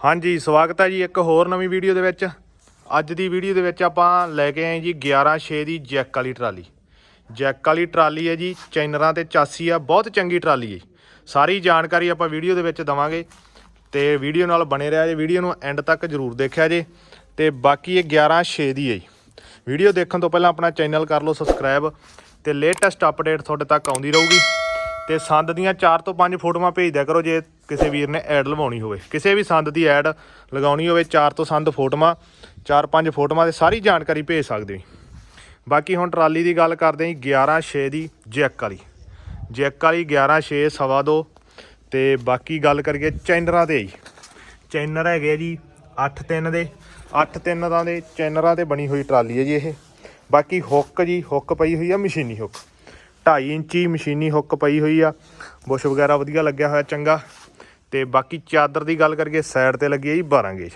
ਹਾਂਜੀ, ਸਵਾਗਤ ਹੈ ਜੀ ਇੱਕ ਹੋਰ ਨਵੀਂ ਵੀਡੀਓ ਦੇ ਵਿੱਚ। ਅੱਜ ਦੀ ਵੀਡੀਓ ਦੇ ਵਿੱਚ ਆਪਾਂ ਲੈ ਕੇ ਆਏ ਜੀ 11.6 ਦੀ ਜੈਕ ਵਾਲੀ ਟਰਾਲੀ। ਜੈਕ ਵਾਲੀ ਟਰਾਲੀ ਹੈ ਜੀ, ਚੈਨਰਾਂ ਤੇ ਚਾਸੀ ਆ, ਬਹੁਤ ਚੰਗੀ ਟਰਾਲੀ ਹੈ। ਸਾਰੀ ਜਾਣਕਾਰੀ ਆਪਾਂ ਵੀਡੀਓ ਦੇ ਵਿੱਚ ਦਵਾਂਗੇ ਤੇ ਵੀਡੀਓ ਨਾਲ ਬਣੇ ਰਿਹਾ ਜੇ, ਵੀਡੀਓ ਨੂੰ ਐਂਡ ਤੱਕ ਜਰੂਰ ਦੇਖਿਆ ਜੇ। ਤੇ ਬਾਕੀ ਇਹ 11.6 ਦੀ ਹੈ ਜੀ। ਵੀਡੀਓ ਦੇਖਣ ਤੋਂ ਪਹਿਲਾਂ ਆਪਣਾ ਚੈਨਲ ਕਰ ਲਓ ਸਬਸਕ੍ਰਾਈਬ ਤੇ ਲੇਟੈਸਟ ਅਪਡੇਟ ਤੁਹਾਡੇ ਤੱਕ ਆਉਂਦੀ ਰਹੂਗੀ। ਤੇ ਸੰਦ ਦੀਆਂ 4 ਤੋਂ 5 ਫੋਟੋਆਂ ਭੇਜ ਦਿਆ ਕਰੋ ਜੇ ਕਿਸੇ ਵੀਰ ਨੇ ਐਡ ਲਵਾਉਣੀ ਹੋਵੇ। ਕਿਸੇ ਵੀ ਸੰਦ ਦੀ ਐਡ ਲਗਾਉਣੀ ਹੋਵੇ, ਚਾਰ ਤੋਂ ਸੰਦ ਫੋਟੋਆਂ 4-5 ਫੋਟੋਆਂ ਤੇ ਸਾਰੀ ਜਾਣਕਾਰੀ ਭੇਜ ਸਕਦੇ ਹੋ ਬਾਕੀ ਹੁਣ ਟਰਾਲੀ ਦੀ ਗੱਲ ਕਰਦੇ ਹਾਂ 11.6 ਦੀ ਜੈਕ ਵਾਲੀ। ਜੈਕ ਵਾਲੀ 11.6 ਸਵਾ ਦੋ। ਤੇ ਬਾਕੀ ਗੱਲ ਕਰੀਏ ਚੈਨਰਾਂ ਤੇ ਜੀ। ਚੈਨਰ ਹੈਗੇ ਆ ਜੀ 8-3 ਦੇ। 8-3 ਦਾ ਦੇ ਚੈਨਰਾਂ ਤੇ ਬਣੀ ਹੋਈ ਟਰਾਲੀ ਹੈ ਜੀ ਇਹ। ਬਾਕੀ ਹੁੱਕ ਜੀ, ਹੁੱਕ ਪਈ ਹੋਈ ਆ, ਮਸ਼ੀਨੀ ਹੁੱਕ। 2.5 ਇੰਚੀ ਮਸ਼ੀਨੀ ਹੁੱਕ ਪਈ ਹੋਈ ਆ। ਬੁਸ਼ ਵਗੈਰਾ ਵਧੀਆ ਲੱਗਿਆ ਹੋਇਆ, ਚੰਗਾ। ਤੇ ਬਾਕੀ ਚਾਦਰ ਦੀ ਗੱਲ ਕਰੀਏ, ਸਾਈਡ ਤੇ ਲੱਗੀ ਹੈ ਜੀ 12 ਗੇਜ।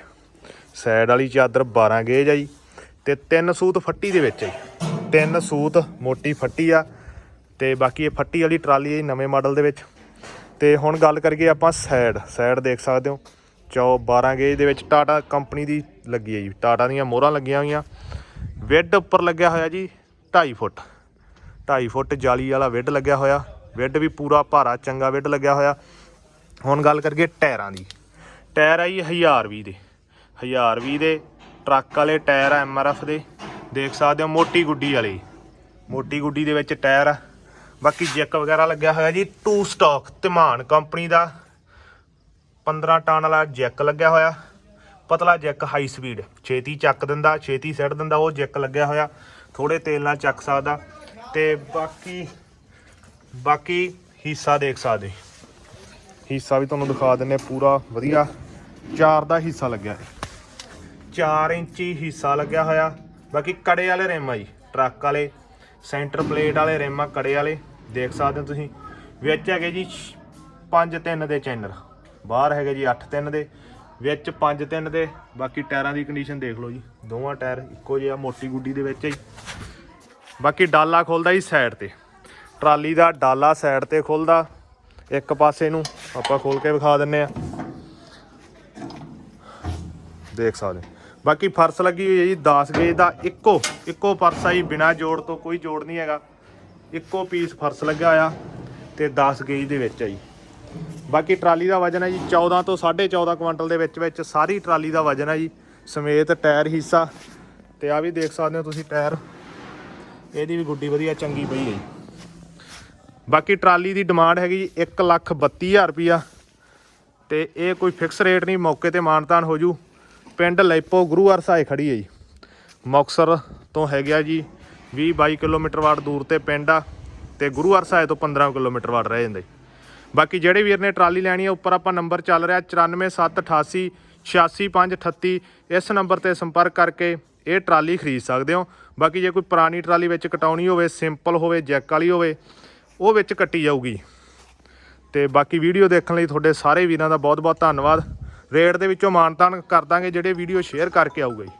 ਸਾਈਡ ਵਾਲੀ ਚਾਦਰ 12 ਗੇਜ ਆ ਜੀ ਤੇ ਤਿੰਨ ਸੂਤ ਫੱਟੀ ਦੇ ਵਿੱਚ ਹੈ ਜੀ। ਤਿੰਨ ਸੂਤ ਮੋਟੀ ਫੱਟੀ ਆ ਤੇ ਬਾਕੀ ਇਹ ਫੱਟੀ ਵਾਲੀ ਟਰਾਲੀ ਹੈ ਜੀ ਨਵੇਂ ਮਾਡਲ ਦੇ ਵਿੱਚ। ਤੇ ਹੁਣ ਗੱਲ ਕਰੀਏ ਆਪਾਂ ਸਾਈਡ ਸਾਈਡ ਦੇਖ ਸਕਦੇ ਹੋ। ਚੌ 12 ਗੇਜ ਦੇ ਵਿੱਚ ਟਾਟਾ ਕੰਪਨੀ ਦੀ ਲੱਗੀ ਹੈ ਜੀ। ਟਾਟਾ ਦੀਆਂ ਮੋਹਰਾਂ ਲੱਗੀਆਂ ਹੋਈਆਂ। ਵਿੱਡ ਉੱਪਰ ਲੱਗਿਆ ਹੋਇਆ ਜੀ 2.5 ਫੁੱਟ। 2.5 ਫੁੱਟ ਜਾਲੀ ਵਾਲਾ ਵਿੱਡ ਲੱਗਿਆ ਹੋਇਆ। ਵਿੱਡ ਵੀ ਪੂਰਾ ਭਾਰਾ, ਚੰਗਾ ਵਿੱਡ ਲੱਗਿਆ ਹੋਇਆ। ਹੁਣ ਗੱਲ ਕਰੀਏ ਟਾਇਰਾਂ ਦੀ। ਟਾਇਰ ਆ ਜੀ 1020 ਦੇ। 1020 ਦੇ ਟਰੱਕ ਵਾਲੇ ਟਾਇਰ ਆ ਐਮਆਰਐਫ ਦੇ। ਦੇਖ ਸਕਦੇ ਹੋ ਮੋਟੀ ਗੁੱਡੀ ਵਾਲੇ। ਮੋਟੀ ਗੁੱਡੀ ਦੇ ਵਿੱਚ ਟਾਇਰ ਆ। ਬਾਕੀ ਜੈਕ ਵਗੈਰਾ ਲੱਗਿਆ ਹੋਇਆ ਜੀ ਟੂ ਸਟਾਕ ਧਮਾਨ ਕੰਪਨੀ ਦਾ। 15 ਟਨ ਵਾਲਾ ਜੈਕ ਲੱਗਿਆ ਹੋਇਆ। ਪਤਲਾ ਜੈਕ ਹਾਈ ਸਪੀਡ ਛੇਤੀ ਚੱਕ ਦਿੰਦਾ, ਛੇਤੀ ਸੱਟ ਦਿੰਦਾ, ਉਹ ਜੈਕ ਲੱਗਿਆ ਹੋਇਆ। ਥੋੜੇ ਤੇਲ ਨਾਲ ਚੱਕ ਸਕਦਾ। ਤੇ ਬਾਕੀ ਬਾਕੀ ਹਿੱਸਾ ਦੇਖ ਸਕਦੇ। ਹਿੱਸਾ ਵੀ ਤੁਹਾਨੂੰ ਦਿਖਾ ਦਿੰਨੇ ਪੂਰਾ ਵਧੀਆ। ਚਾਰ ਦਾ ਹਿੱਸਾ ਲੱਗਿਆ ਹੈ 4 ਇੰਚੀ ਹਿੱਸਾ ਲੱਗਿਆ ਹੋਇਆ। ਬਾਕੀ ਕੜੇ ਵਾਲੇ ਰਿਮ ਆ ਜੀ, ਟਰੱਕ ਵਾਲੇ, ਸੈਂਟਰ ਪਲੇਟ ਵਾਲੇ ਰਿਮ ਆ ਕੜੇ ਵਾਲੇ। ਦੇਖ ਸਕਦੇ ਹੋ ਤੁਸੀਂ। ਵਿੱਚ ਹੈਗੇ ਜੀ 5 3 ਦੇ ਚੈਨਰ ਬਾਹਰ ਹੈਗੇ ਜੀ 8 3 ਦੇ। ਵਿੱਚ 5 3 ਦੇ। ਬਾਕੀ ਟਾਇਰਾਂ ਦੀ ਕੰਡੀਸ਼ਨ ਦੇਖ ਲਓ ਜੀ। ਦੋਵਾਂ ਟਾਇਰ ਇੱਕੋ ਜਿਹਾ ਮੋਟੀ ਗੁੱਡੀ ਦੇ ਵਿੱਚ ਹੈ ਜੀ। ਬਾਕੀ ਡਾਲਾ ਖੁੱਲਦਾ ਜੀ ਸਾਈਡ ਤੇ। ਟਰਾਲੀ ਦਾ ਡਾਲਾ ਸਾਈਡ ਤੇ ਖੁੱਲਦਾ। ਇੱਕ ਪਾਸੇ ਨੂੰ ਆਪਾਂ ਖੋਲ ਕੇ ਵਿਖਾ ਦਿੰਨੇ ਆ। ਦੇਖ ਸਕਦੇ ਹੋ। ਬਾਕੀ ਫਰਸ਼ ਲੱਗੀ ਹੋਈ ਹੈ ਜੀ 10 ਗੇਜ ਦਾ ਇੱਕੋ ਇੱਕੋ ਫਰਸ਼ ਆ ਜੀ, ਬਿਨਾ ਜੋੜ ਤੋਂ ਕੋਈ ਜੋੜ ਨਹੀਂ ਹੈਗਾ। ਇੱਕੋ ਪੀਸ ਫਰਸ਼ ਲੱਗਾ ਆ ਤੇ 10 ਗੇਜ ਦੇ ਵਿੱਚ ਆ ਜੀ। ਬਾਕੀ ਟਰਾਲੀ ਦਾ ਵਜਨ ਹੈ ਜੀ 14 ਤੋਂ 14.5 ਕੁਇੰਟਲ ਦੇ ਵਿੱਚ ਵਿੱਚ ਸਾਰੀ ਟਰਾਲੀ ਦਾ ਵਜਨ ਹੈ ਜੀ, ਸਮੇਤ ਟਾਇਰ ਹਿੱਸਾ। ਤੇ ਆ ਵੀ ਦੇਖ ਸਕਦੇ ਹੋ ਤੁਸੀਂ ਟਾਇਰ। ਇਹਦੀ ਵੀ ਗੁੱਡੀ ਵਧੀਆ ਚੰਗੀ ਪਈ ਹੈ ਜੀ। ਬਾਕੀ ਟਰਾਲੀ ਦੀ ਡਿਮਾਂਡ ਹੈਗੀ ਜੀ 132000 ਰੁਪਿਆ ਤੇ ਇਹ ਕੋਈ ਫਿਕਸ ਰੇਟ ਨਹੀਂ, ਮੌਕੇ ਤੇ ਮਾਨਤਾਨ ਹੋ ਜੂ। ਪਿੰਡ ਲੈਪੋ ਗੁਰੂਵਾਰ ਸਾਹਿਬ ਖੜੀ ਹੈ ਜੀ। ਮੁਕਤਸਰ ਤੋਂ ਹੈਗਾ ਜੀ 20 22 ਕਿਲੋਮੀਟਰ ਵਾਟ ਦੂਰ ਤੇ ਪਿੰਡ ਆ ਤੇ ਗੁਰੂਵਾਰ ਸਾਹਿਬ ਤੋਂ 15 ਕਿਲੋਮੀਟਰ ਵਾਟ ਰਹਿ ਜਾਂਦਾ। ਜੀ ਬਾਕੀ ਜਿਹੜੇ ਵੀਰ ਨੇ ਟਰਾਲੀ ਲੈਣੀ ਹੈ ਉੱਪਰ ਆਪਾਂ ਨੰਬਰ ਚੱਲ ਰਿਹਾ 94788 86538 ਇਸ ਨੰਬਰ ਤੇ ਸੰਪਰਕ ਕਰਕੇ ਇਹ ਟਰਾਲੀ ਖਰੀਦ ਸਕਦੇ ਹੋ। ਬਾਕੀ ਜੇ ਕੋਈ ਪੁਰਾਣੀ ਟਰਾਲੀ ਵਿੱਚ ਕਟਾਉਣੀ ਹੋਵੇ, ਸਿੰਪਲ ਹੋਵੇ, ਜੈਕ ਵਾਲੀ ਹੋਵੇ ਉਹ ਵਿੱਚ ਕੱਟੀ ਜਾਊਗੀ। ਤੇ ਬਾਕੀ ਵੀਡੀਓ ਦੇਖਣ ਲਈ ਤੁਹਾਡੇ ਸਾਰੇ ਵੀਰਾਂ ਦਾ ਬਹੁਤ ਬਹੁਤ ਧੰਨਵਾਦ। ਰੇਟ ਦੇ ਵਿੱਚੋਂ ਮਾਨਤਾਨ ਕਰ ਦਾਂਗੇ, ਜਿਹੜੇ ਵੀਡੀਓ ਸ਼ੇਅਰ ਕਰਕੇ ਆਊਗਾ ਜੀ।